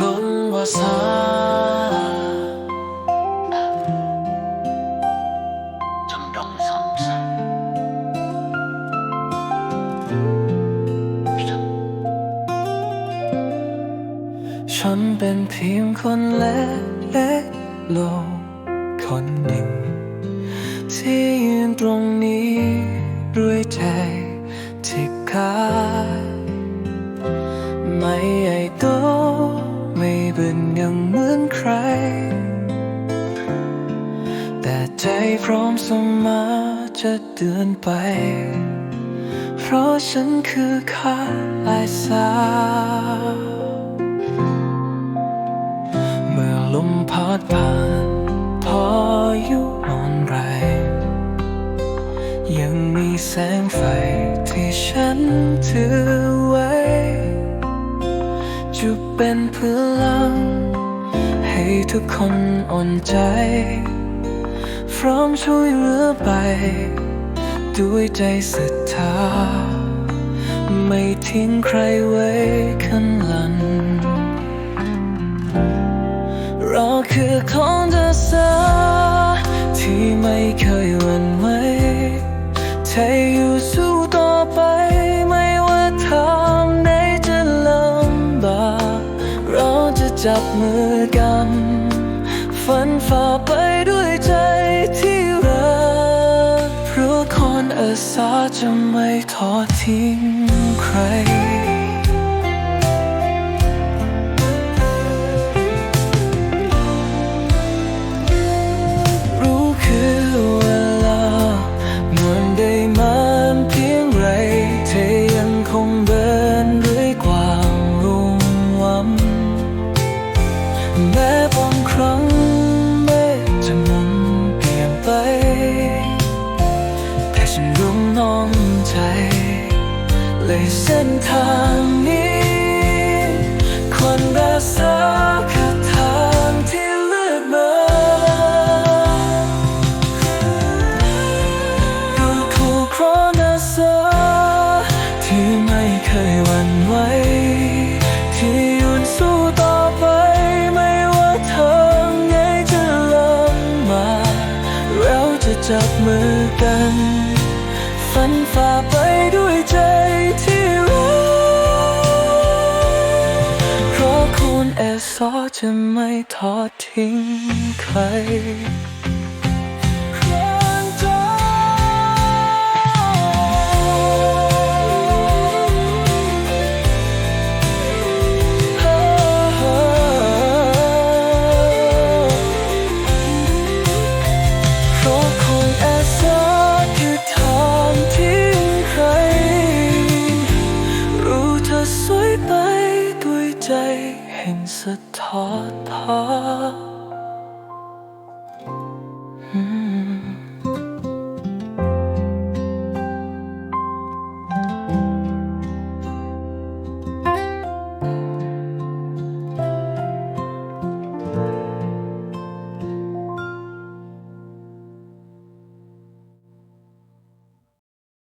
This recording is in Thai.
ล้นวาสาจำดงสมสันฉันเป็นเพียงคนเล็กเล็ก แต่ใจพร้อมเสมอจะเดินไป เพราะฉันคือข้าลายสาวเมื่อลมพัดผ่านพออยู่นอนไร ยังมีแสงไฟที่ฉันถือไว้ จะเป็นพลัง ทุกคนอ่อนใจ พร้อมช่วยเหลือไป ด้วยใจศรัทธา ไม่ทิ้งใครไว้ข้างหลัง เราคือคนเดิสาที่ไม่เคยวัน จับมือกัน ฝันฝ่าไปด้วยใจที่รักเพราะคนอาสาจะไม่ทอดทิ้งใคร เลยเส้นทางนี้ คนรักษาคือทางที่เลือกมาดูถูกเพราะนาสาที่ไม่เคยหวั่นไหวที่ยืนสู้ต่อไปไม่ว่าทางไหนจะลำบากเราจะจับมือกัน ฝันฝ่าไป แอสอจะไม่ทอดทิ้งใครครั้ งเจ้าเพราะคนแอสาคือท้อ